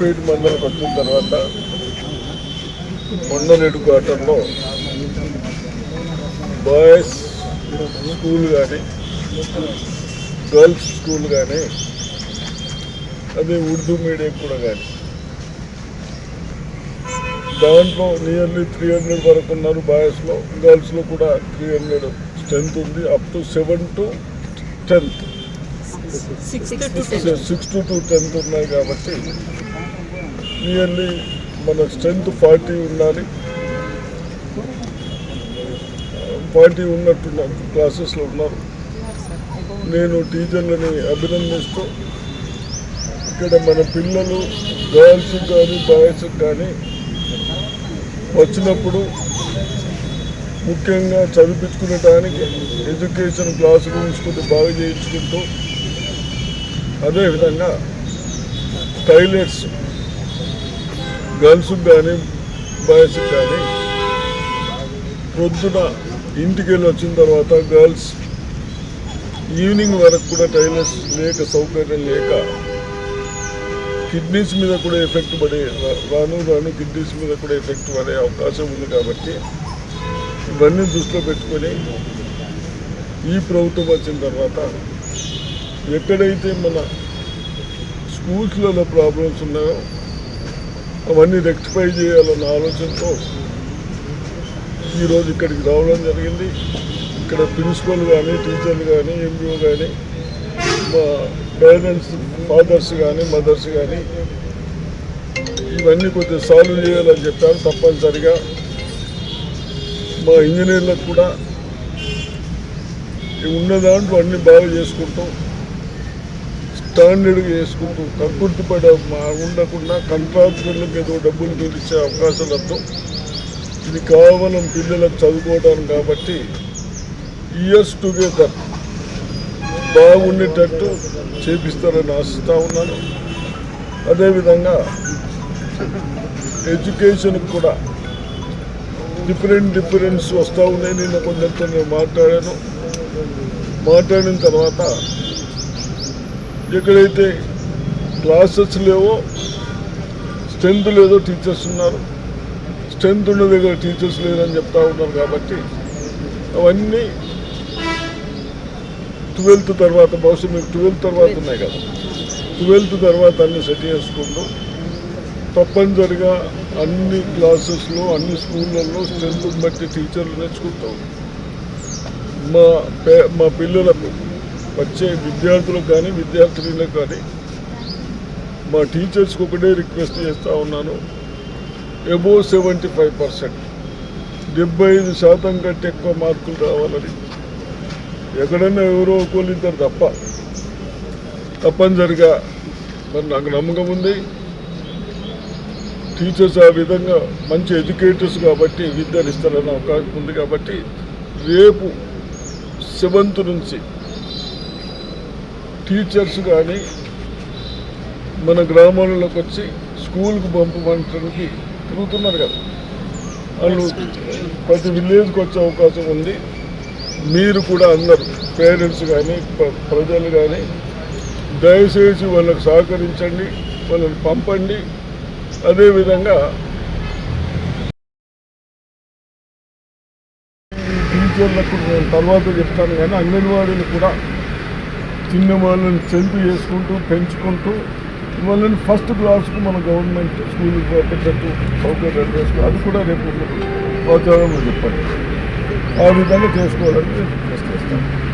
కొత్తపేట మండలకు వచ్చిన తర్వాత హెడ్ క్వార్టర్లో బాయ్స్ స్కూల్ కానీ గర్ల్స్ స్కూల్ కానీ అదే ఉర్దూ మీడియం కూడా కానీ. దాంట్లో నియర్లీ త్రీ హండ్రెడ్ వరకు ఉన్నారు బాయ్స్లో గర్ల్స్లో కూడా త్రీ హండ్రెడ్ స్ట్రెంత్ ఉంది up to seven to tenth six to seven six to to tenth ఉన్నాయి కాబట్టి నియర్లీ మన స్ట్రెంత్ ఫార్టీ ఉండాలి. ఫార్టీ ఉన్నట్టున్నారు క్లాసెస్లో ఉన్నారు. నేను టీచర్లని అభినందిస్తూ ఇక్కడ మన పిల్లలు గర్ల్స్ కానీ బాయ్స్ కానీ వచ్చినప్పుడు ముఖ్యంగా చదివించుకునేటానికి ఎడ్యుకేషన్ క్లాస్ రూమ్స్ కొద్ది బాగా చేయించుకుంటూ అదేవిధంగా టైలెట్స్ గర్ల్స్కి కానీ బాయ్స్కి కానీ పొద్దున ఇంటికి వెళ్ళి వచ్చిన తర్వాత గర్ల్స్ ఈవినింగ్ వరకు కూడా టైలర్స్ లేక సౌకర్యం లేక కిడ్నీస్ మీద కూడా ఎఫెక్ట్ పడే రా- రాను రాను కిడ్నీస్ మీద కూడా ఎఫెక్ట్ పడే అవకాశం ఉంది కాబట్టి ఇవన్నీ దృష్టిలో పెట్టుకొని ఈ ప్రభుత్వం వచ్చిన తర్వాత ఎక్కడైతే మన స్కూల్స్లలో ప్రాబ్లమ్స్ ఉన్నాయో అవన్నీ రెక్టిఫై చేయాలన్న ఆలోచనతో ఈరోజు ఇక్కడికి రావడం జరిగింది. ఇక్కడ ప్రిన్సిపల్ కానీ టీచర్లు కానీ ఎంబీఓ కానీ మా పేరెంట్స్ ఫాదర్స్ కానీ మదర్స్ కానీ ఇవన్నీ కొద్దిగా సాల్వ్ చేయాలని చెప్పారు తప్పనిసరిగా. మా ఇంజనీర్లకు కూడా ఉన్న దాంట్లో అన్ని బాగా చేసుకుంటాం. స్టాండర్డ్గా చేసుకుంటూ కక్కుర్తి పడ ఉండకుండా కంట్రాక్టర్లకు ఏదో డబ్బులు పిలిచే అవకాశాలతో ఇది కేవలం పిల్లలకు చదువుకోవడం కాబట్టి ఇయర్స్ టుగెదర్ బాగుండేటట్టు చేపిస్తారని ఆశిస్తూ ఉన్నాను. అదేవిధంగా ఎడ్యుకేషన్కి కూడా డిఫరెంట్ డిఫరెన్స్ వస్తూ ఉన్నాయి. నేను కొందరితో నేను మాట్లాడాను. మాట్లాడిన తర్వాత ఎక్కడైతే క్లాసెస్ లేవో స్ట్రెంత్ లేదో టీచర్స్ ఉన్నారు. స్ట్రెంత్ ఉన్న దగ్గర టీచర్స్ లేదని చెప్తా ఉన్నారు కాబట్టి అవన్నీ ట్వెల్త్ తర్వాత బహుశా మీకు ట్వెల్త్ తర్వాత ఉన్నాయి కదా. ట్వెల్త్ తర్వాత అన్ని సెట్ చేసుకుంటూ తప్పనిసరిగా అన్ని క్లాసెస్లో అన్ని స్కూళ్ళల్లో స్ట్రెంత్ బట్టి టీచర్లు నేర్చుకుంటాం మా పే మా పిల్లలకు వచ్చే విద్యార్థులకు కానీ విద్యార్థినులకు కానీ మా టీచర్స్కి ఒకటే రిక్వెస్ట్ చేస్తూ ఉన్నాను. ఎబో సెవెంటీ ఫైవ్ పర్సెంట్ డెబ్బై ఐదు శాతం కంటే ఎక్కువ మార్కులు రావాలని. ఎక్కడన్నా ఎవరో ఒకళ్ళు ఇద్దరు తప్ప. తప్పనిసరిగా మరి నాకు నమ్మకం ఉంది. టీచర్స్ ఆ విధంగా మంచి ఎడ్యుకేటర్స్ కాబట్టి విద్యను ఇస్తారన్న అవకాశం ఉంది కాబట్టి రేపు సెవెంత్ నుంచి టీచర్స్ కానీ మన గ్రామాలలోకి వచ్చి స్కూల్కి పంపమంటానికి తిరుగుతున్నారు కదా. వాళ్ళు ప్రతి విలేజ్కి వచ్చే అవకాశం ఉంది. మీరు కూడా అందరు పేరెంట్స్ కానీ ప్ర- ప్రజలు కానీ దయచేసి వాళ్ళకి సహకరించండి వాళ్ళని పంపండి. అదేవిధంగా టీచర్లకు నేను తర్వాత చెప్తాను కానీ అంగన్వాడీలు కూడా చిన్న వాళ్ళని స్ట్రెంత్ చేసుకుంటూ పెంచుకుంటూ వాళ్ళని ఫస్ట్ క్లాస్కు మన గవర్నమెంట్ స్కూల్కి పెట్టేటట్టు సౌకర్యాలు చేసుకో అది కూడా రేపు ప్రచారంలో చెప్పండి. ఆ విధంగా చేసుకోవాలని ప్రశ్నిస్తాను చేస్తాను